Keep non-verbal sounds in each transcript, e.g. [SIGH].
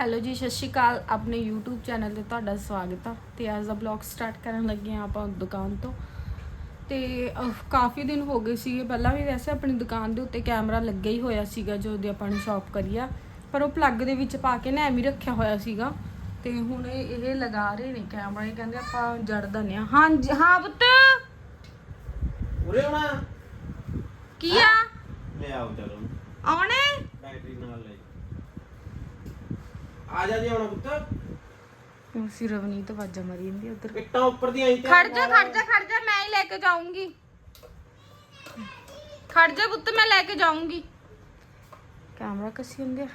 Hello ਜੀ ਸਤਿ ਸ਼੍ਰੀ ਅਕਾਲ। ਆਪਣੇ YouTube ਚੈਨਲ ਤੇ ਤੁਹਾਡਾ ਸਵਾਗਤ ਆ। ਤੇ ਅੱਜ ਦਾ ਬਲੌਗ ਸਟਾਰਟ ਕਰਨ ਲੱਗੇ ਆ ਆਪਾਂ ਦੁਕਾਨ ਤੋਂ। ਤੇ ਕਾਫੀ ਦਿਨ ਹੋ ਗਏ ਸੀਗੇ। ਪਹਿਲਾਂ ਵੀ ਵੈਸੇ ਆਪਣੀ ਦੁਕਾਨ ਦੇ ਉੱਤੇ ਕੈਮਰਾ ਲੱਗਿਆ ਹੀ ਹੋਇਆ ਸੀਗਾ ਜੋ ਦੀ ਆਪਾਂ ਨੇ ਸ਼ਾਪ ਕਰੀ ਆ। ਪਰ ਉਹ ਪਲੱਗ ਦੇ ਵਿੱਚ ਪਾ ਕੇ ਨਾ ਐਵੇਂ ਰੱਖਿਆ ਹੋਇਆ ਸੀਗਾ। ਤੇ ਹੁਣ ਇਹ ਲਗਾ ਰਹੇ ਨੇ ਕੈਮਰਾ। ਇਹ ਕਹਿੰਦੇ ਆਪਾਂ ਜੜ ਦਨੇ ਆ। ਹਾਂ ਹਾਂ ਪੁੱਤ! ਉਰੇ ਆਉਣਾ? ਕੀ ਆ? ਲੈ ਆਓ ਚਲੋ ਆਉਣੇ? ਬੈਟਰੀ ਨਾਲ ਲੈ ਆ ਜਾ ਜੀ ਆਉਣਾ ਪੁੱਤ। ਰਵਨੀਤ ਮਾਰੀ ਜਾਂਦੀ ਉਧਰ। ਇੱਟਾਂ ਉੱਪਰ ਦੀਆਂ ਆਈ ਖੜ ਜਾ ਖੜ ਜਾ ਖੜ ਜਾ ਮੈਂ ਹੀ ਲੈ ਕੇ ਜਾਊਂਗੀ। ਖੜ ਜਾ ਪੁੱਤ ਮੈਂ ਲੈ ਕੇ ਜਾਊਂਗੀ। ਕੈਮਰਾ ਕਸੀ ਹੁੰਦੇ ਆ।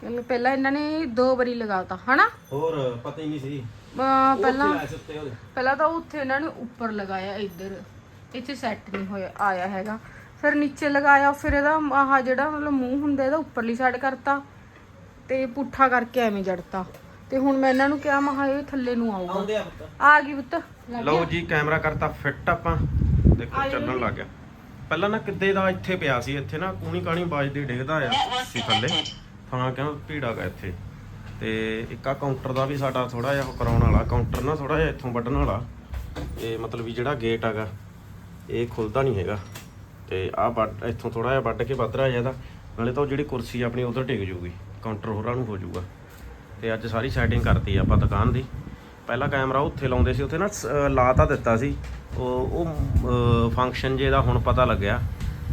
ਪਹਿਲਾਂ- ਪਹਿਲਾਂ ਇਹਨਾਂ ਨੇ ਦੋ ਵਾਰੀ ਲਗਾਤਾ ਹਨਾ? ਹੋਰ ਪਤਾ ਹੀ ਨਹੀਂ ਸੀ। ਅਹ ਪਹਿਲਾਂ ਲੈ ਸੁੱਤੇ ਉਹਦੇ। ਪਹਿਲਾਂ ਤਾਂ ਉੱਥੇ ਇਹਨਾਂ ਨੇ ਉੱਪਰ ਲਗਾਇਆ ਇੱਧਰ। ਇੱਥੇ ਸੈੱਟ ਨਹੀਂ ਹੋਇਆ ਆਇਆ ਹੈਗਾ। ਫਿਰ ਨੀਚੇ ਲਗਾਇਆ ਫਿਰ ਇਹਦਾ ਆਹ ਜਿਹੜਾ ਮਤਲਬ ਮੂੰਹ ਹੁੰਦਾ ਇਹਦਾ ਉੱਪਰਲੀ ਸਾਈਡ ਕਰਤਾ। ਤੇ ਪੁੱਠਾ ਕਰਕੇ ਐਵੇਂ ਜੜਤਾ। ਤੇ ਹੁਣ ਮੈਂ ਇਹਨਾਂ ਨੂੰ ਕਿਹਾ ਮਹਾ ਇਹ ਥੱਲੇ ਨੂੰ ਆਊਗਾ। ਆਉਂਦੇ ਆ ਪੁੱਤ। ਆ ਗਈ ਪੁੱਤ। ਲੱਗ ਲਓ ਜੀ ਕੈਮਰਾ ਕਰਤਾ ਫਿੱਟ ਆਪਾਂ। ਦੇਖੋ ਚੱਲਣ ਲੱਗ ਗਿਆ। ਪਹਿਲਾਂ ਨਾ ਕਿੱਦੇ ਦਾ ਇੱਥੇ ਪਿਆ ਸੀ ਇੱਥੇ ਨਾ ਕੂਣੀ ਕਾਣੀ ਬਾਜਦੀ ਡਿੱਗਦਾ ਆ ਸੀ ਥੱਲੇ। ਤਾਂ ਕਿਉਂ ਭੀੜਾ ਗਾ ਇੱਥੇ। ਤੇ ਇੱਕ ਆ ਕਾਊਂਟਰ ਦਾ ਵੀ ਸਾਡਾ ਥੋੜਾ ਜਿਹਾ ਉਹ ਕਰਾਉਣ ਵਾਲਾ ਕਾਊਂਟਰ ਨਾ ਥੋੜਾ ਜਿਹਾ ਇੱਥੋਂ ਵੱਢਣ ਵਾਲਾ। ਇਹ ਮਤਲਬ ਵੀ ਜਿਹੜਾ ਗੇਟ ਹੈਗਾ ਇਹ ਖੁੱਲਦਾ ਨਹੀਂ ਹੈਗਾ। ਤੇ ਆ ਵੱਢ ਇੱਥੋਂ ਥੋੜਾ ਜਿਹਾ ਵੱਢ ਕੇ ਵੱਧ ਰਿਹਾ ਇਹਦਾ। ਨਾਲੇ ਤਾਂ ਉਹ ਜਿਹੜੀ ਕੁਰਸੀ ਆਪਣੀ ਉਧਰ ਟਿਕ ਜੂਗੀ। ਕਾਊਂਟਰ ਹੋਰਾਂ ਨੂੰ ਹੋ ਜਾਊਗਾ। ਤੇ ਅੱਜ ਸਾਰੀ ਸੈਟਿੰਗ ਕਰਤੀ ਆਪਾਂ ਦੁਕਾਨ ਦੀ। ਪਹਿਲਾ ਕੈਮਰਾ ਉੱਥੇ ਲਾਉਂਦੇ ਸੀ ਉੱਥੇ ਨਾ ਲਾ ਤਾਂ ਦਿੱਤਾ ਸੀ। ਉਹ ਉਹ ਫੰਕਸ਼ਨ ਜੇ ਦਾ ਹੁਣ ਪਤਾ ਲੱਗਿਆ।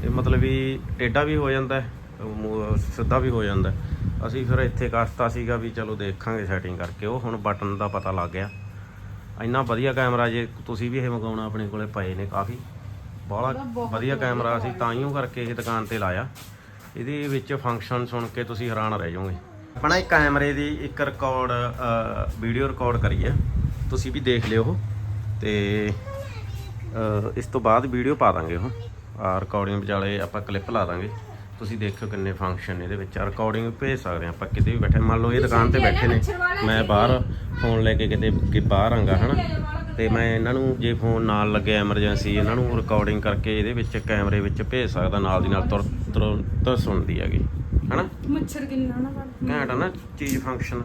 ਇਹ ਮਤਲਬ ਵੀ ਟੇਢਾ ਵੀ ਹੋ ਜਾਂਦਾ ਸਿੱਧਾ ਵੀ ਹੋ ਜਾਂਦਾ। ਅਸੀਂ ਫਿਰ ਇੱਥੇ ਕਰਤਾ ਸੀਗਾ ਵੀ ਚਲੋ ਦੇਖਾਂਗੇ ਸੈਟਿੰਗ ਕਰਕੇ। ਉਹ ਹੁਣ ਬਟਨ ਦਾ ਪਤਾ ਲੱਗ ਗਿਆ। ਇੰਨਾ ਵਧੀਆ ਕੈਮਰਾ ਜੇ ਤੁਸੀਂ ਵੀ ਇਹ ਮੰਗਾਉਣਾ ਆਪਣੇ ਕੋਲੇ ਪਏ ਨੇ ਕਾਫੀ। ਬਾਹਲਾ ਵਧੀਆ ਕੈਮਰਾ ਅਸੀਂ ਤਾਂ ਹੀ ਉਹ ਕਰਕੇ ਇਹ ਦੁਕਾਨ ਤੇ ਲਾਇਆ। ਇਹਦੇ ਵਿੱਚ ਫੰਕਸ਼ਨ ਸੁਣ ਕੇ ਤੁਸੀਂ ਹੈਰਾਨ ਰਹਿ ਜਾਓਗੇ। ਆਪਣਾ ਇੱਕ ਕੈਮਰੇ ਦੀ ਇੱਕ ਰਿਕਾਰਡ ਵੀਡੀਓ ਰਿਕਾਰਡ ਕਰੀ ਹੈ ਤੁਸੀਂ ਵੀ ਦੇਖ ਲਿਓ ਉਹ। ਤੇ ਇਸ ਤੋਂ ਬਾਅਦ ਵੀਡੀਓ ਪਾ ਦਾਂਗੇ ਉਹ। ਆ ਰਿਕਾਰਡਿੰਗ ਵਿਚਾਲੇ ਆਪਾਂ ਕਲਿੱਪ ਲਾ ਦਾਂਗੇ। ਤੁਸੀਂ ਦੇਖਿਓ ਕਿੰਨੇ ਫੰਕਸ਼ਨ ਇਹਦੇ ਵਿੱਚ। ਰਿਕਾਰਡਿੰਗ ਭੇਜ ਸਕਦੇ ਹਾਂ ਆਪਾਂ, ਕਿਤੇ ਵੀ ਬੈਠੇ। ਮੰਨ ਲਓ ਇਹ ਦੁਕਾਨ ਤੇ ਬੈਠੇ ਨੇ। ਮੈਂ ਬਾਹਰ ਫੋਨ ਲੈ ਕੇ ਕਿਤੇ, ਕਿ ਬਾਹਰ ਆਂਗਾ, ਹਨਾ? ਤੇ ਮੈਂ ਇਹਨਾਂ ਨੂੰ ਜੇ ਫੋਨ ਨਾਲ ਲੱਗਿਆ ਐਮਰਜੈਂਸੀ ਇਹਨਾਂ ਨੂੰ ਰਿਕਾਰਡਿੰਗ ਕਰਕੇ ਇਹਦੇ ਵਿੱਚ ਕੈਮਰੇ ਵਿੱਚ ਭੇਜ ਸਕਦਾ ਨਾਲ ਦੀ ਨਾਲ ਤੁਰ ਤੁਰੰਤ ਸੁਣਦੀ ਹੈਗੀ ਹਨਾ? ਮੱਛਰ ਕਿੰਨਾ ਨਾ ਵੜ ਘੈਂਟ ਆ ਨਾ ਚੀਜ਼ ਫੰਕਸ਼ਨ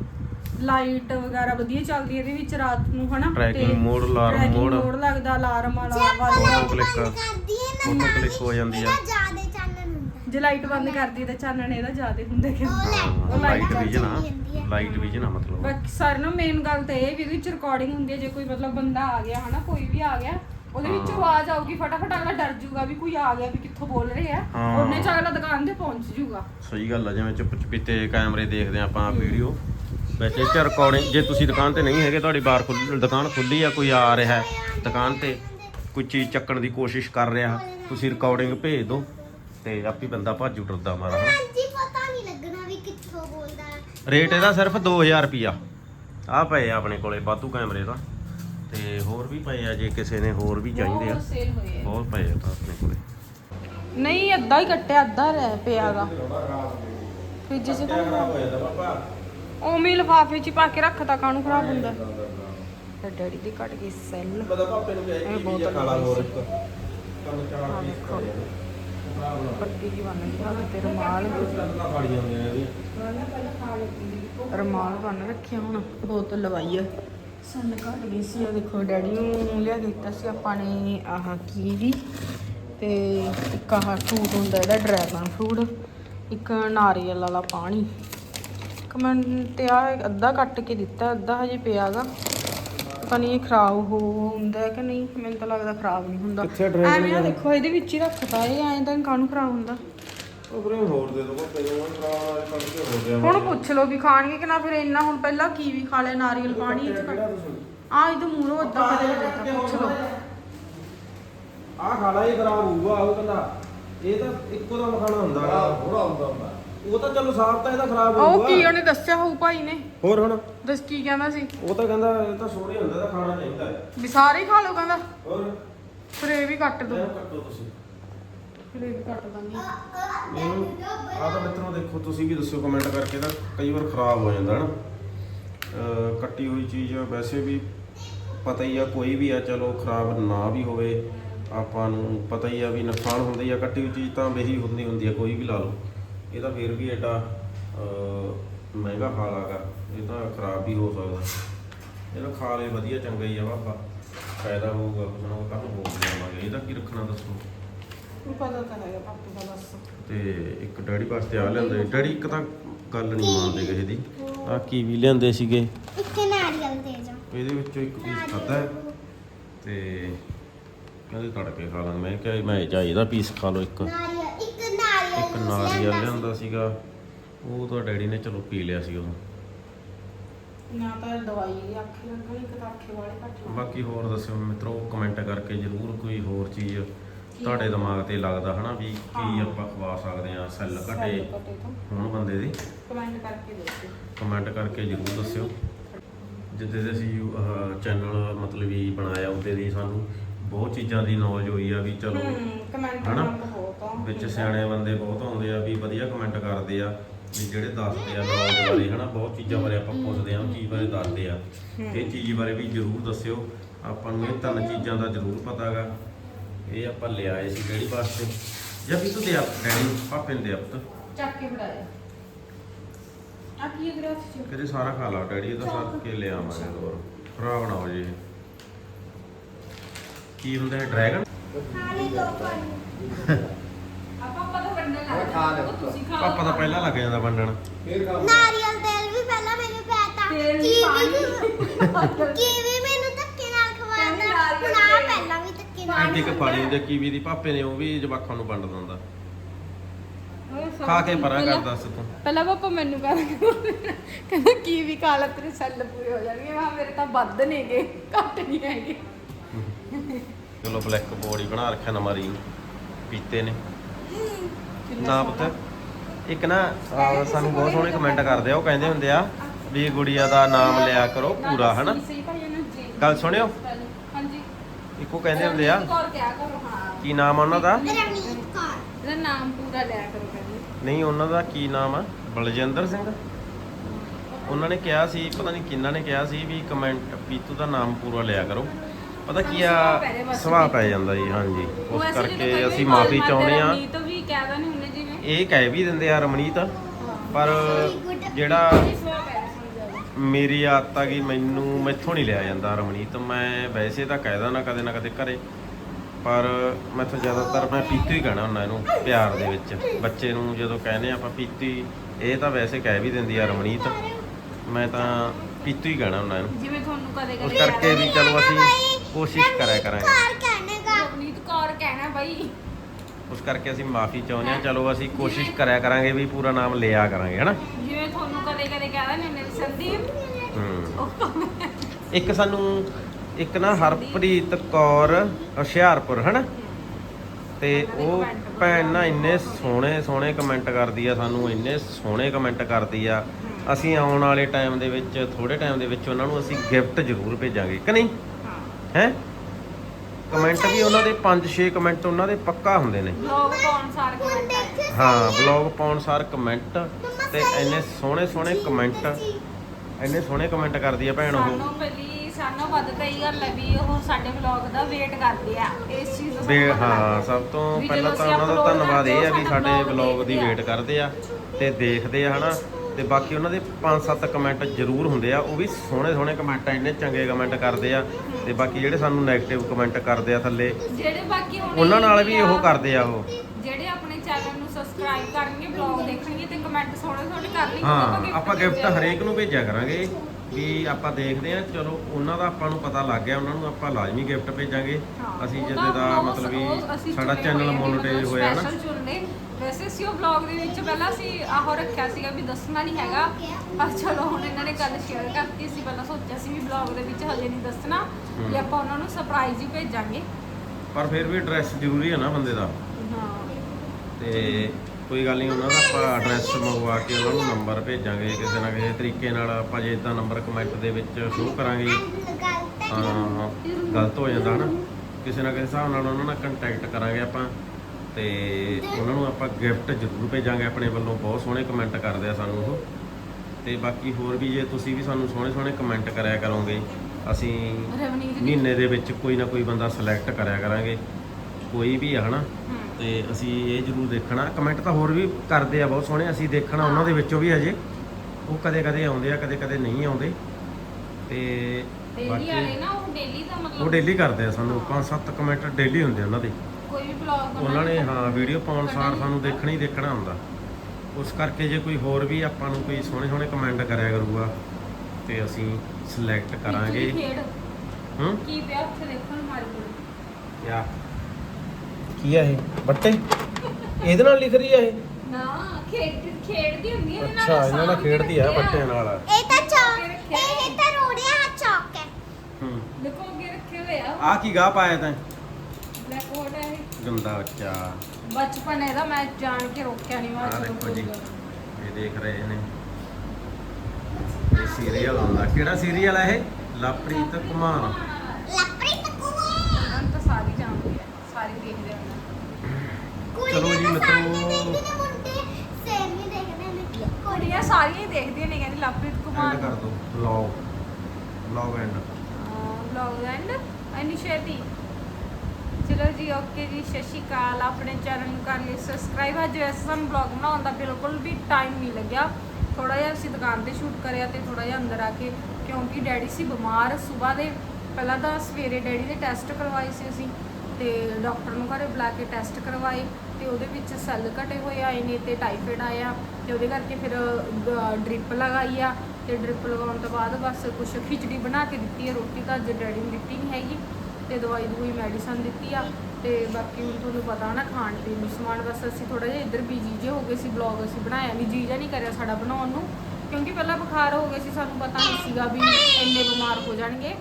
ਲਾਈਟ ਵਗੈਰਾ ਵਧੀਆ ਚੱਲਦੀ ਹੈ ਇਹਦੇ ਵਿੱਚ ਰਾਤ ਨੂੰ ਹਨਾ? mode, alarm tracking mode। mode ਲੱਗਦਾ ਅਲਾਰਮ ਵਾਲਾ ਫੋਟੋ ਕਲਿੱਕ ਫੋਟੋ ਕਲਿੱਕ ਹੋ ਜਾਂਦੀ ਆ। ਜਿਆਦੇ ਚਾਨਣ ਹੁੰਦਾ। ਜੇ ਲਾਈਟ ਬੰਦ ਕਰਦੀ ਤਾਂ ਚਾਨਣ ਇਹਦਾ ਜ਼ਿਆਦਾ ਹੁੰਦਾ ਕਿ ਹਾਂ ਲਾਈਟ ਵਿਜਨ ਆ ਲਾਈਟ ਵਿਜਨ ਆ ਮਤਲਬ। ਬਾਕੀ ਸਾਰਿਆਂ ਨੂੰ ਮੇਨ ਗੱਲ ਤਾਂ ਇਹ ਵੀ ਇਹਦੇ ਵਿੱਚ ਰਿਕਾਰਡਿੰਗ ਹੁੰਦੀ ਹੈ ਜੇ ਕੋਈ ਮਤਲਬ ਬੰਦਾ ਆ ਗਿਆ ਹਨਾ ਕੋਈ ਵੀ ਆ ਗਿਆ ਉਹਦੇ ਵਿੱਚ ਆਵਾਜ਼ ਆਊਗੀ ਫਟਾਫਟ ਅਗਲਾ ਡਰ ਜਾਊਗਾ ਵੀ ਕੋਈ ਆ ਗਿਆ ਵੀ ਕਿੱਥੋਂ ਬੋਲ ਰਹੇ ਆ ਹਾਂ। ਉਹਨੇ ਚ ਅਗਲਾ ਦੁਕਾਨ ਤੇ ਪਹੁੰਚ ਜਾਊਗਾ। ਸਹੀ ਗੱਲ ਆ ਜਿਵੇਂ ਚੁੱਪ ਚਪੀਤੇ ਕੈਮਰੇ ਦੇਖਦੇ ਆ ਆਪਾਂ ਵੀਡੀਓ ਵੈਸੇ ਚ ਰਿਕਾਰਡਿੰਗ ਜੇ ਤੁਸੀਂ ਦੁਕਾਨ ਤੇ ਨਹੀਂ ਹੈਗੇ ਤੁਹਾਡੀ ਬਾਰ ਖੁੱਲ ਦੁਕਾਨ ਖੁੱਲੀ ਆ ਕੋਈ ਆ ਰਿਹਾ ਹੈ ਦੁਕਾਨ ਤੇ ਕੋਈ ਚੀਜ਼ ਚੱਕਣ ਦੀ ਕੋਸ਼ਿਸ਼ ਕਰ ਰਿਹਾ ਤੁਸੀਂ ਰਿਕਾਰਡਿੰਗ ਭੇਜ ਦਿਓ ਤੇ ਆਪੀ ਬੰਦਾ ਭਾਜੂ ਡਰਦਾ ਮਾਰਾ ਹਨਾ ਪਤਾ ਨਹੀਂ ਲੱਗਣਾ ਵੀ ਕਿੱਥੋਂ ਬੋਲਦਾ ਹੈ। ਰੇਟ ਇਹਦਾ ਸਿਰਫ 2000 ਰੁਪਿਆ ਆ ਪਏ ਆ ਆਪਣੇ ਕੋਲੇ ਵਾਧੂ ਕੈਮਰੇ ਦਾ ਤੇ ਹੋਰ ਵੀ ਪਏ ਆ ਜੇ ਕਿਸੇ ਨੇ ਹੋਰ ਵੀ ਚਾਹੀਦੇ ਆ। ਸੇਲ ਹੋਏ ਬਹੁਤ ਪਏ ਆ ਤਾਂ ਆਪਣੇ ਕੋਲੇ। ਨਹੀਂ ਅੱਧਾ ਹੀ ਕੱਟਿਆ ਅੱਧਾ ਰਹਿ ਪਿਆਗਾ ਫ੍ਰਿਜ 'ਚ ਤਾਂ ਉਵੇਂ ਲਫਾਫੇ 'ਚ ਹੀ ਪਾ ਕੇ ਰੱਖਤਾ ਕਾਹਨੂੰ ਖਰਾਬ ਹੁੰਦਾ? ਤੇ ਡੈਡੀ ਦੀ ਕੱਟ ਗਈ ਸੈੱਲ। ਪਤਾ ਪਾਪੇ ਨੂੰ ਇਹ ਬਹੁਤ ਕਿਹਾ ਖਾਲਾ ਹੋਰ ਇੱਕ। ਕੰਮ ਦੇਖੋ। ਪੱਟੀ ਜੀ ਬਣ ਗਈ ਹੱਥ ਤੇ ਰਮਾਲ ਫਾੜੀ ਜਾਂਦੇ ਨੇ ਇਹਦੀ ਰਮਾਲ ਬਣ ਰੱਖਿਆ ਹੁਣ ਬੋਤਲ ਲਵਾਈ ਆ। ਸੰਨ ਘਟ ਗਈ ਸੀ। ਆ ਦੇਖੋ ਡੈਡੀ ਨੂੰ ਲਿਆ ਦਿੱਤਾ ਸੀ ਆਪਾਂ ਨੇ ਆਹ ਕੀਵੀ ਤੇ ਇੱਕ ਆਹ ਫਰੂਟ ਹੁੰਦਾ ਇਹਦਾ ਡਰੈਗਨ ਫਰੂਟ ਇੱਕ ਨਾਰੀਅਲ ਵਾਲਾ ਪਾਣੀ। ਕਮੈਂਟ ਤੇ ਆ ਅੱਧਾ ਕੱਟ ਕੇ ਦਿੱਤਾ ਅੱਧਾ ਹਜੇ ਪਿਆਗਾ ਪਤਾ ਨਹੀਂ ਇਹ ਖਰਾਬ ਹੋ ਹੁੰਦਾ ਹੈ ਕਿ ਨਹੀਂ ਮੈਨੂੰ ਤਾਂ ਲੱਗਦਾ ਖਰਾਬ ਨਹੀਂ ਹੁੰਦਾ। ਕਿੱਥੇ dragon ਐਵੇਂ ਆ ਦੇਖੋ ਇਹਦੇ ਵਿੱਚ ਹੀ ਰੱਖਤਾ ਇਹ ਐਂ ਤਾਂ ਕਾਹਨੂੰ ਖਰਾਬ ਹੁੰਦਾ? ਉਹ ਵੀਰੇ ਹੋਰ ਦੇ ਦੋ ਪਾਪੇ ਨੂੰ ਖਰਾਬ ਵਾਲੇ ਕੱਢ ਕੇ ਹੋ ਗਿਆ ਹੁਣ ਪੁੱਛ ਲਓ ਵੀ ਖਾਣਗੇ ਕਿ ਨਾ ਫਿਰ ਇੰਨਾ ਹੁਣ ਪਹਿਲਾਂ ਕੀਵੀ ਖਾ ਲਿਆ ਨਾਰੀਅਲ ਪਾਣੀ ਚ ਆ ਇਹ ਤਾਂ ਮੂਰੋ ਅੱਧਾ ਕਦੇ ਦਿੱਤਾ ਪੁੱਛ ਲਓ। ਆ ਖਾਣਾ ਹੀ ਖਰਾਬ ਹੋਊਗਾ ਉਹ ਕਹਿੰਦਾ। ਇਹ ਤਾਂ ਇੱਕੋ ਦਮ ਖਾਣਾ ਹੁੰਦਾ। ਥੋੜਾ ਹੁੰਦਾ ਹੁੰਦਾ। ਉਹ ਤਾਂ ਚਲੋ ਸਾਫ਼ ਤਾਂ ਇਹਦਾ ਖਰਾਬ ਉਹ ਹੋਊਗਾ। ਕੀ ਉਹਨੇ ਦੱਸਿਆ ਹੋਊ ਭਾਈ ਨੇ? ਹੋਰ ਹੁਣ? ਦੱਸ ਕੀ ਕਹਿੰਦਾ ਸੀ? ਉਹ ਤਾਂ ਕਹਿੰਦਾ ਇਹ ਤਾਂ ਸੋਹਣੇ ਹੁੰਦਾ ਤਾਂ ਖਾਣਾ ਚਾਹੀਦਾ ਹੈ। ਵੀ ਸਾਰੇ ਹੀ ਖਾ ਲਓ ਕਹਿੰਦਾ। ਹੋਰ? ਫਿਰ ਇਹ ਵੀ ਕੱਟ ਦੋ। ਇਹਨੂੰ ਕੱਟੋ ਤੁਸੀਂ। ਫਿਰ ਇਹ ਵੀ ਕੱਟ ਦਾਂਗੇ। ਇਹਨੂੰ ਆ ਤਾਂ ਮਿੱਤਰੋ ਦੇਖੋ ਤੁਸੀਂ ਵੀ ਦੱਸਿਓ ਕਮੈਂਟ ਕਰਕੇ ਤਾਂ ਕਈ ਵਾਰ ਖਰਾਬ ਹੋ ਜਾਂਦਾ ਨਾ ਅਹ ਕੱਟੀ ਹੋਈ ਚੀਜ਼ ਵੈਸੇ ਵੀ ਪਤਾ ਹੀ ਆ ਕੋਈ ਵੀ ਆ ਚਲੋ ਖਰਾਬ ਨਾ ਵੀ ਹੋਵੇ ਆਪਾਂ ਨੂੰ ਪਤਾ ਹੀ ਆ ਵੀ ਨੁਕਸਾਨ ਹੁੰਦਾ ਹੀ ਆ ਕੱਟੀ ਹੋਈ ਚੀਜ਼ ਤਾਂ ਬਹੀ ਹੁੰਦੀ ਹੁੰਦੀ ਆ ਕੋਈ ਵੀ ਲਾ ਲਓ। ਇਹ ਤਾਂ ਫੇਰ ਵੀ ਐਡਾ ਅਹ ਮਹਿੰਗਾ ਖਾ ਲਾਗਾ ਇਹ ਤਾਂ ਖਰਾਬ ਵੀ ਹੋ ਸਕਦਾ। ਇਹਦਾ ਖਾ ਲੇ ਵਧੀਆ ਚੰਗਾ ਹੀ ਆ ਬਾਬਾ। ਫਾਇਦਾ ਹੋਊਗਾ ਕੁਛ ਨਾ ਕੱਲ ਹੋ ਜਾਵਾਂਗੇ ਇਹਦਾ ਕੀ ਰੱਖਣਾ ਦੱਸੋ? ਪਤਾ ਤਾਂ ਹੈਗਾ ਪਾਪੂ ਦਾ ਬਸ ਤੇ ਇੱਕ ਡੈਡੀ ਵਾਸਤੇ ਆ ਲਿਆਂਦੇ ਡੈਡੀ ਇੱਕ ਤਾਂ ਗੱਲ ਨਹੀਂ ਮੰਨਦੇ ਕਿਸੇ ਦੀ। ਆ ਕੀਵੀ ਲਿਆਂਦੇ ਸੀਗੇ। ਇੱਕ ਨਾਰੀਅਲ ਦੇ ਜਾ ਇਹਦੇ ਵਿੱਚੋਂ ਇੱਕ ਪੀਸ ਖਾਦਾ ਤੇ ਕਹਿੰਦੇ ਤੜਕੇ ਖਾ ਲਾਂਗੇ। ਮੈਂ ਕਿਹਾ ਮੈਂ ਚਾਹੀਦਾ ਇਹਦਾ ਪੀਸ ਖਾ ਲਓ ਇੱਕ। ਨਾਰੀਅਲ ਇੱਕ ਨਾਰੀਅਲ ਇੱਕ ਨਾਰੀਅਲ ਲਿਆਂਦਾ ਸੀਗਾ। ਉਹ ਤਾਂ ਡੈਡੀ ਨੇ ਚਲੋ ਪੀ ਲਿਆ ਸੀ ਉਦੋਂ। ਨਾ ਤਾਂ ਦਵਾਈ ਦੀ ਅੱਖੇ ਲੱਗਣੀ ਇੱਕ ਤਾਂ ਅੱਖੇ ਵਾਲੇ ਘੱਟ ਲਾਉਣੇ। ਬਾਕੀ ਹੋਰ ਦੱਸਿਓ ਮਿੱਤਰੋ ਕਮੈਂਟ ਕਰਕੇ ਜਰੂਰ ਕੋਈ ਹੋਰ ਚੀਜ਼ ਤੁਹਾਡੇ ਦਿਮਾਗ ਤੇ ਲੱਗਦਾ ਹਨਾ ਵੀ ਕੀ ਹਾਂ। ਆਪਾਂ ਖਵਾ ਸਕਦੇ ਆ ਸੈੱਲ ਘਟੇ ਸੈੱਲ ਘਟੇ। ਤੋਂ। ਹੁਣ ਬੰਦੇ ਦੇ ਕਮੈਂਟ ਕਰਕੇ ਦੱਸੋ ਕਮੈਂਟ ਕਰਕੇ ਜਰੂਰ ਦੱਸਿਓ। ਜਿੱਦੇ ਦੇ ਅਸੀਂ ਚੈਨਲ ਮਤਲਬ ਵੀ ਬਣਾਇਆ ਉਹਦੇ ਦੀ ਸਾਨੂੰ ਬਹੁਤ ਚੀਜ਼ਾਂ ਦੀ ਨੌਲੇਜ ਹੋਈ ਆ ਵੀ ਚਲੋ ਹੂੰ ਕਮੈਂਟ ਹਨਾ? ਨਾਲ ਹੋ ਤਾਂ ਵਿੱਚ ਸਿਆਣੇ ਬੰਦੇ ਬਹੁਤ ਆਉਂਦੇ ਆ ਵੀ ਵਧੀਆ ਕਮੈਂਟ ਕਰਦੇ ਆ। ਵੀ ਜਿਹੜੇ ਦੱਸਦੇ ਆ ਨੌਲੇਜ ਬਾਰੇ ਹਨਾ ਬਹੁਤ ਚੀਜ਼ਾਂ ਬਾਰੇ ਆਪਾਂ ਪੁੱਛਦੇ ਆ ਉਹ ਚੀਜ਼ ਬਾਰੇ ਦੱਸਦੇ ਆ। ਇਹ ਚੀਜ਼ ਬਾਰੇ ਵੀ ਜਰੂਰ ਦੱਸਿਓ। ਆਪਾਂ ਨੂੰ ਇਹ ਤਿੰਨ ਚੀਜ਼ਾਂ ਦਾ ਜਰੂਰ ਪਤਾਗਾ। ਇਹ ਆਪਾਂ ਲਿਆਏ ਸੀ ਡੈਡੀ ਵਾਸਤੇ। ਜਾਂ ਵੀ ਤੂੰ ਦੇ ਆਪ ਡੈਡੀ ਪਾਪੇ ਨੂੰ ਦੇ ਆਪ ਤਾਂ ਚੱਕ ਕੇ ਫੜਾਇਆ ਆ ਕੀ ਚ? ਸਾਰਾ ਖਾ ਲਾ ਡੈਡੀ ਇਹਦਾ ਸੱਤ ਕੇ ਲੈ ਆਵਾਂਗੇ ਦੁਬਾਰਾ ਭਰਾ ਬਣਾਓ ਜੀ ਇਹ। ਕੀ ਹੁੰਦਾ ਹੈ ਡਰੈਗਨ? ਖਾਣੇ ਦੋ ਪਾਣੀ। [LAUGHS] ਆਪਾਂ ਖਾ ਲੈ ਤੁਸੀਂ ਪਾਪਾ ਤਾਂ ਪਹਿਲਾਂ ਲੱਗ ਜਾਂਦਾ ਫੇਰ ਕੰਮ ਨਾਰੀਅਲ ਤੇਲ ਵੀ ਪਹਿਲਾਂ ਮੈਨੂੰ ਪਤਾ। ਤੇਲ ਕੀ ਵੀ ਵੀ ਕੀ ਵੀ ਮੈਨੂੰ ਧੱਕੇ ਨਾਲ ਖਵਾਉਂਦਾ। ਨਾਰੀਅਲ ਹੁਣ ਆ। ਪਹਿਲਾਂ ਵੀ ਧੱਕੇ ਨਾਲ ਕ ਹੁੰਦੀ ਕੀਵੀ ਦੀ ਪਾਪੇ ਨੇ ਉਹ ਵੀ ਜਵਾਕਾਂ ਨੂੰ ਵੰਡ ਦਿੰਦਾ। ਖਾ ਕੇ ਪਰਾਂ ਕਰ ਦੱਸ ਤੂੰ। ਪਹਿਲਾਂ ਪਾਪਾ ਮੈਨੂੰ ਕਰ ਕਹਿੰਦਾ ਕੀ ਵੀ ਖਾ ਲੈ ਤੇਰੇ ਸੈੱਲ ਪੂਰੇ ਹੋ ਜਾਣਗੇ। ਮੈਂ ਕਿਹਾ ਮੇਰੇ ਤਾਂ ਵੱਧ ਨੇਗੇ ਘੱਟ ਨਹੀਂ ਹੈਗੇ। ਚਲੋ ਬਲੈਕ ਬੋਰਡ ਹੀ ਬਣਾ ਰੱਖਿਆ ਨਮਾਰੀ ਪੀਤੇ ਨੇ। ਨਾ ਪੁੱਤ। ਇੱਕ ਨਾ ਆਹ ਸਾਨੂੰ ਬਹੁਤ ਸੋਹਣੇ ਕਮੈਂਟ ਕਰਦੇ ਆ ਉਹ ਕਹਿੰਦੇ ਹੁੰਦੇ ਆ ਵੀ ਗੁੜੀਆ ਦਾ ਨਾਮ ਲਿਆ ਕਰੋ ਪੂਰਾ ਹਨਾ? ਸਹੀ ਭਾਈ ਇਹਨੂੰ ਜੀ ਗੱਲ ਸੁਣਿਓ? ਹਾਂਜੀ। ਇੱਕੋ ਕਹਿੰਦੇ ਹੁੰਦੇ ਆ ਕੌਰ ਕਿਆ ਕਰੋ ਹਾਂ। ਕੀ ਨਾਮ ਆ ਉਹਨਾਂ ਦਾ? ਰਵਨੀਤ ਕੌਰ। ਇਹਦਾ ਨਾਮ ਪੂਰਾ ਲਿਆ ਕਰੋ ਕਹਿੰਦੇ। ਨਹੀਂ ਉਹਨਾਂ ਦਾ ਕੀ ਨਾਮ ਆ? ਬਲਜਿੰਦਰ ਸਿੰਘ? ਉਹਨਾਂ ਨੇ ਕਿਹਾ ਸੀ ਪਤਾ ਨਹੀਂ ਕਿੰਨਾ ਨੇ ਕਿਹਾ ਸੀ ਵੀ ਕਮੈਂਟ ਪੀਤੂ ਦਾ ਨਾਮ ਪੂਰਾ ਲਿਆ ਕਰੋ। ਪਤਾ ਕੀ ਆ ਸੁਭਾਅ ਪੈ ਜਾਂਦਾ ਜੀ ਹਾਂਜੀ। ਉਸ ਕਰਕੇ ਅਸੀਂ ਮਾਫੀ ਚਾਹੁੰਦੇ ਆ ਜਿਵੇਂ। ਇਹ ਕਹਿ ਵੀ ਦਿੰਦੇ ਆ ਰਮਨੀਤ ਪਰ ਜਿਹੜਾ ਮੇਰੀ ਆਦਤ ਆ ਗਈ ਮੈਨੂੰ ਮੈਥੋਂ ਨਹੀਂ ਲਿਆ ਜਾਂਦਾ ਰਮਨੀਤ। ਮੈਂ ਵੈਸੇ ਤਾਂ ਕਹਿਦਾ ਨਾ ਕਦੇ ਨਾ ਕਦੇ ਘਰੇ ਪਰ ਮੈਥੋਂ ਜ਼ਿਆਦਾਤਰ ਮੈਂ ਪੀਤੂ ਹੀ ਕਹਿਣਾ ਹੁੰਦਾ ਇਹਨੂੰ ਪਿਆਰ ਦੇ ਵਿੱਚ। ਬੱਚੇ ਨੂੰ ਜਦੋਂ ਕਹਿੰਦੇ ਆ ਆਪਾਂ ਪੀਤੀ ਇਹ ਤਾਂ ਵੈਸੇ ਕਹਿ ਵੀ ਦਿੰਦੀ ਆ ਰਮਨੀਤ। ਮੈਂ ਤਾਂ ਪੀਤੂ ਹੀ ਕਹਿਣਾ ਹੁੰਦਾ ਇਹਨੂੰ। ਜਿਵੇਂ ਤੁਹਾਨੂੰ ਕਦੇ ਉਸ ਕਦੇ ਕਰਕੇ ਵੀ ਚਲੋ ਅਸੀਂ ਕੋਸ਼ਿਸ਼ ਕਰਿਆ ਕਰਾਂਗੇ। ਕੌਰ ਕੌਰ ਕਹਿਣਾ ਬਾਈ। ਉਸ ਕਰਕੇ ਅਸੀਂ ਮਾਫੀ ਚਾਹੁੰਦੇ ਹਾਂ। ਚਲੋ ਅਸੀਂ ਕੋਸ਼ਿਸ਼ ਕਰਿਆ ਕਰਾਂਗੇ ਵੀ ਪੂਰਾ ਨਾਮ ਲਿਆ ਕਰਾਂਗੇ ਹਨਾ? ਜਿਵੇਂ ਤੁਹਾਨੂੰ ਕਦੇ ਕਦੇ ਕਹਿ ਦਿੰਦੇ ਹੁੰਦੇ ਸੰਦੀਪ। ਹੂੰ। ਇੱਕ ਸਾਨੂੰ ਇੱਕ ਨਾ ਹਰਪ੍ਰੀਤ ਕੌਰ ਹੁਸ਼ਿਆਰਪੁਰ ਹਨਾ? ਤੇ ਉਹ ਭੈਣ ਨਾ ਇੰਨੇ ਸੋਹਣੇ ਸੋਹਣੇ ਕਮੈਂਟ ਕਰਦੀ ਆ ਸਾਨੂੰ ਇੰਨੇ ਸੋਹਣੇ ਕਮੈਂਟ ਕਰਦੀ ਆ। ਅਸੀਂ ਆਉਣ ਵਾਲੇ ਟਾਈਮ ਦੇ ਵਿੱਚ ਥੋੜੇ ਟਾਈਮ ਦੇ ਵਿੱਚ ਉਹਨਾਂ ਨੂੰ ਅਸੀਂ ਗਿਫਟ ਜ਼ਰੂਰ ਭੇਜਾਂਗੇ ਕਿ ਨਹੀਂ? ਹੈ? ਕਮੈਂਟ ਵੀ ਉਹਨਾਂ ਦੇ 5-6 ਕਮੈਂਟ ਉਹਨਾਂ ਦੇ ਪੱਕਾ ਹੁੰਦੇ ਨੇ। ਲੋਕ ਕੌਣ ਸਾਰ ਕਮੈਂਟ ਆਏ ਹਾਂ ਬਲੌਗ ਪਾਉਣ ਸਾਰ ਕਮੈਂਟ ਤੇ ਇੰਨੇ ਸੋਹਣੇ ਸੋਹਣੇ ਕਮੈਂਟ ਇੰਨੇ ਸੋਹਣੇ ਕਮੈਂਟ ਕਰਦੀ ਆ ਭੈਣ ਉਹ। ਸਾਨੂੰ ਪਹਿਲੀ ਸਾਨੂੰ ਵੱਧ ਤਾਂ ਇਹ ਗੱਲ ਹੈ ਵੀ ਉਹ ਸਾਡੇ ਵਲੌਗ ਦਾ ਵੇਟ ਕਰਦੇ ਆ। ਇਸ ਚੀਜ਼ ਦਾ ਵੇ ਸਾਨੂੰ ਪਤਾ ਹਾਂ। ਸਭ ਤੋਂ ਵੀ ਪਹਿਲਾਂ ਤਾਂ ਅਸੀਂ ਉਹਨਾਂ ਦਾ upload ਧੰਨਵਾਦ ਇਹ ਆ ਵੀ ਸਾਡੇ ਬਲੌਗ ਦੀ। ਵੇਟ ਕਰਦੇ ਆ ਤੇ ਦੇਖਦੇ ਆ ਹਨਾ? ਤੇ ਬਾਕੀ ਉਹਨਾਂ ਦੇ 5-7 ਕਮੈਂਟ ਜ਼ਰੂਰ ਹੁੰਦੇ ਆ ਉਹ ਵੀ ਸੋਹਣੇ ਸੋਹਣੇ ਕਮੈਂਟ ਆ ਇੰਨੇ ਚੰਗੇ ਕਮੈਂਟ ਕਰਦੇ ਆ ਤੇ ਬਾਕੀ ਜਿਹੜੇ ਸਾਨੂੰ 네ਗੇਟਿਵ ਕਮੈਂਟ ਕਰਦੇ ਆ ਥੱਲੇ ਜਿਹੜੇ ਬਾਕੀ ਹੁਣ ਉਹਨਾਂ ਨਾਲ ਵੀ ਇਹ ਕਰਦੇ ਆ ਉਹ। ਜਿਹੜੇ ਆਪਣੇ ਚੈਨਲ ਨੂੰ ਸਬਸਕ੍ਰਾਈਬ ਕਰਨਗੇ ਵਲੌਗ ਦੇਖਣਗੇ ਤੇ ਕਮੈਂਟ ਸੋਹਣੇ ਸੋਹਣੇ ਕਰ ਹਾਂ ਆਪਾਂ ਗਿਫਟ ਹਰੇਕ ਨੂੰ ਭੇਜਿਆ ਕਰਾਂਗੇ ਵੀ ਆਪਾਂ ਦੇਖਦੇ ਆ ਚਲੋ ਉਹਨਾਂ ਦਾ ਆਪਾਂ ਨੂੰ ਪਤਾ ਲੱਗ ਗਿਆ ਉਹਨਾਂ ਨੂੰ ਆਪਾਂ ਲਾਜ਼ਮੀ ਗਿਫਟ ਭੇਜਾਂਗੇ। ਅਸੀਂ ਜਦੋਂ ਦਾ ਮਤਲਬ ਵੀ ਸਾਡਾ ਚੈਨਲ ਮੋਨੇਟਾਈਜ਼ ਹੋਇਆ ਨਾ। ਵੈਸੇ ਸੀ ਉਹ ਵਲੌਗ ਦੇ ਵਿੱਚ ਪਹਿਲਾਂ ਅਸੀਂ ਆਹੋ ਰੱਖਿਆ ਸੀਗਾ ਵੀ ਦੱਸਣਾ ਨਹੀਂ ਹੈਗਾ ਪਰ ਚਲੋ ਹੁਣ ਇਹਨਾਂ ਨੇ ਗੱਲ ਸ਼ੇਅਰ ਕਰਤੀ ਸੀ ਪਹਿਲਾਂ ਸੋਚਿਆ ਸੀ ਵੀ ਵਲੌਗ ਦੇ ਵਿੱਚ ਹਜੇ ਨਹੀਂ ਦੱਸਣਾ ਵੀ ਆਪਾਂ ਉਹਨਾਂ ਨੂੰ ਸਰਪ੍ਰਾਈਜ਼ ਹੀ ਭੇਜਾਂਗੇ। ਪਰ ਫਿਰ ਵੀ ਐਡਰੈਸ ਜ਼ਰੂਰੀ ਹੈ ਨਾ ਬੰਦੇ ਦਾ। ਹਾਂ। ਤੇ ਕੋਈ ਗੱਲ ਨਹੀਂ ਉਹਨਾਂ ਦਾ ਆਪਾਂ ਐਡਰੈਸ ਮੰਗਵਾ ਕੇ ਉਹਨਾਂ ਨੂੰ ਨੰਬਰ ਭੇਜਾਂਗੇ ਕਿਸੇ ਨਾ ਕਿਸੇ ਤਰੀਕੇ ਨਾਲ ਆਪਾਂ ਜੇ ਇਦਾਂ ਨੰਬਰ ਕਮੈਂਟ ਦੇ ਵਿੱਚ ਸ਼ੋ ਕਰਾਂਗੇ। ਤਾਂ ਗਲਤ ਹੋ ਜਾਂਦਾ ਹਨਾ ਕਿਸੇ ਨਾ ਕਿਸੇ ਹਿਸਾਬ ਨਾਲ ਉਹਨਾਂ ਨਾਲ ਕੰਟੈਕਟ ਕਰਾਂਗੇ ਆਪਾਂ। ਤੇ ਉਹਨਾਂ ਨੂੰ ਆਪਾਂ ਗਿਫਟ ਜ਼ਰੂਰ ਭੇਜਾਂਗੇ ਆਪਣੇ ਵੱਲੋਂ ਬਹੁਤ ਸੋਹਣੇ ਕਮੈਂਟ ਕਰਦੇ ਆ ਸਾਨੂੰ ਉਹ। ਤੇ ਬਾਕੀ ਹੋਰ ਵੀ ਜੇ ਤੁਸੀਂ ਵੀ ਸਾਨੂੰ ਸੋਹਣੇ ਸੋਹਣੇ ਕਮੈਂਟ ਕਰਿਆ ਕਰੋਗੇ ਅਸੀਂ ਰਵਨੀਤ ਜੀ। ਮਹੀਨੇ ਦੇ ਵਿੱਚ ਕੋਈ ਨਾ ਕੋਈ ਬੰਦਾ ਸਿਲੈਕਟ ਕਰਿਆ ਕਰਾਂਗੇ। ਕੋਈ ਵੀ ਆ ਹਨਾ? ਤੇ ਅਸੀਂ ਇਹ ਜ਼ਰੂਰ ਦੇਖਣਾ। ਕਮੈਂਟ ਤਾਂ ਹੋਰ ਵੀ ਕਰਦੇ ਆ ਬਹੁਤ ਸੋਹਣੇ। ਅਸੀਂ ਦੇਖਣਾ ਉਹਨਾਂ ਦੇ ਵਿੱਚੋਂ ਵੀ ਹਜੇ। ਉਹ ਕਦੇ ਕਦੇ ਆਉਂਦੇ ਆ ਕਦੇ ਕਦੇ ਨਹੀਂ ਆਉਂਦੇ। ਤੇ ਡੇਲੀ ਬਾਕੀ ਵਾਲੇ ਨਾ ਉਹ ਡੇਲੀ ਦਾ ਉਹ ਮਤਲਬ ਡੇਲੀ ਕਰਦੇ ਆ ਸਾਨੂੰ। ਪੰਜ ਸੱਤ ਕਮੈਂਟ ਡੇਲੀ ਹੁੰਦੇ ਆ ਉਹਨਾਂ ਦੇ। ਕੋਈ ਵੀ ਬਲੌਗ ਉਹਨਾਂ ਨੇ ਹਾਂ ਵੀਡੀਓ ਪਾਉਣ ਸਾਰ ਸਾਨੂੰ ਦੇਖਣਾ ਹੀ ਦੇਖਣਾ ਹੁੰਦਾ। ਉਸ ਕਰਕੇ ਜੇ ਕੋਈ ਹੋਰ ਵੀ ਆਪਾਂ ਨੂੰ ਕੋਈ ਸੋਹਣੇ ਸੋਹਣੇ ਕਮੈਂਟ ਕਰਿਆ ਕਰੂਗਾ ਤੇ ਅਸੀਂ ਸਿਲੈਕਟ ਕਰਾਂਗੇ। ਹੂੰ? ਕੀ ਪਿਆ ਉੱਥੇ ਦੇਖਣ ਮਾਰੇ ਕੋਲ ਕਿਆ? ਕੀ ਆ ਇਹ? ਬੱਟੇ? ਇਹਦੇ ਨਾਲ ਲਿਖ ਰਹੀ ਆ ਇਹ? ਨਾ ਖੇਡ ਖੇਡਦੀ ਹੁੰਦੀ ਹੈ ਇਹਦੇ ਅੱਛਾ ਇਹਨਾਂ ਨਾਲ ਖੇਡਦੀ ਆ। ਬੱਟਿਆਂ ਨਾਲ। ਇਹ ਤਾਂ ਚੌਕ ਇਹ ਤਾਂ ਰੋੜਿਆ ਚੌਕ ਹੈ। ਹੂੰ। ਦੇਖੋ ਅੱਗੇ ਰੱਖੇ ਹੋਏ ਆ। ਆ ਕੀ ਗਾਹ ਪਾਇਆ ਤੈਂ? ਹੈ ਇਹ ਗੰਦਾ ਬੱਚਾ ਬਚਪਨ ਇਹਦਾ ਮੈਂ ਜਾਣ ਕੇ ਰੋਕਿਆ ਨਹੀਂ ਮੈਂ ਆ ਚਲੋ ਦੇਖੋ ਜੀ ਕੋਈ ਇਹ ਦੇਖ ਰਹੇ ਨੇ। ਇਹ ਸੀਰੀਅਲ ਆਉਂਦਾ। ਕਿਹੜਾ ਸੀਰੀਅਲ ਆ ਇਹ? ਲਵਪ੍ਰੀਤ ਕੁਮਾਰ। ਲੱਪੜੀ ਤਕੂਏ ਗੱਲ ਤਾਂ ਸਾਰੀ ਜਾਣਦੇ ਆ ਸਾਰੇ ਦੇਖਦੇ ਆ। ਚਲੋ ਜੀ ਮਿੱਤਰੋ। ਦੇਖਦੇ ਨੇ ਮੁੰਡੇ ਸੇਮ ਹੀ ਦੇਖਦੇ ਨੇ ਕੁੜੀਆਂ ਸਾਰੀਆਂ ਹੀ ਦੇਖਦੀਆਂ ਨੇ ਕਹਿੰਦੀ ਲਵਪ੍ਰੀਤ ਕੁਮਾਰ ਐਂਡ ਕਰ ਦੋ। Vlog vlog end vlog end initiative ਚਲੋ ਜੀ ਓਕੇ ਜੀ, ਸਤਿ ਸ਼੍ਰੀ ਅਕਾਲ। ਆਪਣੇ ਚੈਨਲ ਨੂੰ ਕਰ ਲਈ ਸਬਸਕ੍ਰਾਈਬ ਅੱਜ ਵੈਸੇ ਸਾਨੂੰ ਵਲੌਗ ਬਣਾਉਣ ਦਾ ਬਿਲਕੁਲ ਵੀ ਟਾਈਮ ਨਹੀਂ ਲੱਗਿਆ। ਥੋੜਾ ਜਿਹਾ ਅਸੀਂ ਦੁਕਾਨ ਤੇ ਸ਼ੂਟ ਕਰਿਆ ਤੇ ਥੋੜਾ ਜਿਹਾ ਅੰਦਰ ਆ ਕੇ, ਕਿਉਂਕਿ ਡੈਡੀ ਸੀ ਬਿਮਾਰ ਸਵੇਰ ਦੇ। ਪਹਿਲਾਂ ਤਾਂ ਸਵੇਰੇ ਡੈਡੀ ਦੇ ਟੈਸਟ ਕਰਵਾਏ ਸੀ ਅਸੀਂ ਤੇ ਡਾਕਟਰ ਨੂੰ ਘਰੇ ਬੁਲਾ ਕੇ ਟੈਸਟ ਕਰਵਾਏ ਤੇ ਉਹਦੇ ਵਿੱਚ ਸੈੱਲ ਘਟੇ ਹੋਏ ਆਏ ਨੇ ਤੇ ਟਾਈਫਾਇਡ ਆਇਆ ਤੇ ਉਹਦੇ ਕਰਕੇ ਫਿਰ ਡ੍ਰਿਪ ਲਗਾਈ ਆ ਤੇ ਡ੍ਰਿਪ ਲਗਾਉਣ ਤੋਂ ਬਾਅਦ ਬਸ ਕੁਛ ਖਿਚੜੀ ਬਣਾ ਕੇ ਦਿੱਤੀ ਹੈ ਰੋਟੀ ਤਾਂ ਅੱਜ ਡੈਡੀ ਨੂੰ ਦਿੱਤੀ ਨਹੀਂ ਹੈਗੀ। ਤੇ ਦਵਾਈ ਦਵਾਈ ਮੈਡੀਸਨ ਦਿੱਤੀ ਆ, ਤੇ ਬਾਕੀ ਹੁਣ ਤੁਹਾਨੂੰ ਪਤਾ ਨਾ ਖਾਣ ਪੀਣ ਨੂੰ ਸਮਾਨ, ਬਸ ਅਸੀਂ ਥੋੜਾ ਜਿਹਾ ਇੱਧਰ ਬੀਜੀ ਜੇ ਹੋ ਗਏ ਸੀ ਬਲੌਗ ਅਸੀਂ ਬਣਾਇਆ ਨਹੀਂ ਜੀਜਾ ਨਹੀਂ ਕਰਿਆ ਸਾਡਾ ਬਣਾਉਣ ਨੂੰ, ਕਿਉਂਕਿ ਪਹਿਲਾਂ ਬੁਖਾਰ ਹੋ ਗਏ ਸੀ, ਸਾਨੂੰ ਪਤਾ ਨਹੀਂ ਸੀਗਾ ਵੀ ਇੰਨੇ ਬਿਮਾਰ ਹੋ ਜਾਣਗੇ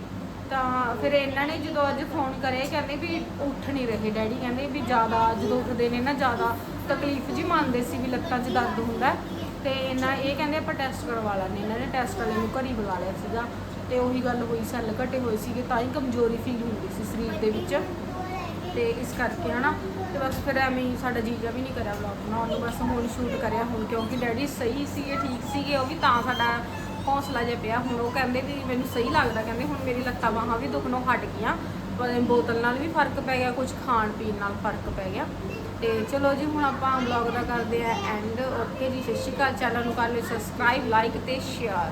ਤਾਂ ਫਿਰ ਇਹਨਾਂ ਨੇ ਜਦੋਂ ਅੱਜ ਫੋਨ ਕਰੇ ਕਹਿੰਦੇ ਵੀ ਉੱਠ ਨਹੀਂ ਰਹੇ ਡੈਡੀ, ਕਹਿੰਦੇ ਵੀ ਜ਼ਿਆਦਾ, ਜਦੋਂ ਉੱਠਦੇ ਨੇ ਨਾ ਜ਼ਿਆਦਾ, ਤਕਲੀਫ ਜੀ ਮੰਨਦੇ ਸੀ ਵੀ ਲੱਤਾਂ 'ਚ ਦਰਦ ਹੁੰਦਾ ਹੈ। ਤੇ ਇਹਨਾਂ ਇਹ ਕਹਿੰਦੇ ਆਪਾਂ ਟੈਸਟ ਕਰਵਾ ਲੈਣੇ ਇਹਨਾਂ ਨੇ ਟੈਸਟ ਵਾਲੇ ਨੂੰ ਘਰੀ ਬੁਲਾ ਲਿਆ ਸੀਗਾ ਤੇ ਉਹੀ ਗੱਲ ਹੋਈ, ਸੈੱਲ ਘਟੇ ਹੋਏ ਸੀਗੇ, ਤਾਂ ਹੀ ਕਮਜ਼ੋਰੀ ਫੀਲ ਹੁੰਦੀ ਸੀ ਸਰੀਰ ਦੇ ਵਿੱਚ। ਤੇ ਇਸ ਕਰਕੇ ਹਨਾ, ਤੇ ਬਸ ਫਿਰ ਐਵੇਂ ਹੀ ਸਾਡਾ ਜੀਜਾ ਵੀ ਨਹੀਂ ਕਰਿਆ ਵਲੌਗ ਬਣਾਉਣ ਨੂੰ, ਬਸ ਹੁਣ ਸ਼ੂਟ ਕਰਿਆ ਹੁਣ, ਕਿਉਂਕਿ ਡੈਡੀ ਸਹੀ ਸੀਗੇ, ਠੀਕ ਸੀਗੇ, ਉਹ ਵੀ ਤਾਂ ਸਾਡਾ ਹੌਸਲਾ ਜਿਹਾ ਪਿਆ। ਹੁਣ ਉਹ ਕਹਿੰਦੇ ਵੀ ਮੈਨੂੰ ਸਹੀ ਲੱਗਦਾ, ਕਹਿੰਦੇ ਹੁਣ ਮੇਰੀ ਲੱਤਾਂ ਬਾਹਾਂ ਵੀ ਦੁਖਣੋਂ ਹਟ ਗਈਆਂ। ਪਰ ਬੋਤਲ ਨਾਲ ਵੀ ਫ਼ਰਕ ਪੈ ਗਿਆ ਕੁਝ ਖਾਣ ਪੀਣ ਨਾਲ ਫ਼ਰਕ ਪੈ ਗਿਆ। ਤੇ ਚਲੋ ਜੀ, ਹੁਣ ਆਪਾਂ ਵਲੌਗ ਦਾ ਕਰਦੇ ਆ ਐਂਡ ਓਕੇ ਜੀ, ਸਤਿ ਸ਼੍ਰੀ ਅਕਾਲ ਚੈਨਲ ਨੂੰ ਕਰ ਲਿਓ ਸਬਸਕ੍ਰਾਈਬ ਲਾਈਕ ਤੇ ਸ਼ੇਅਰ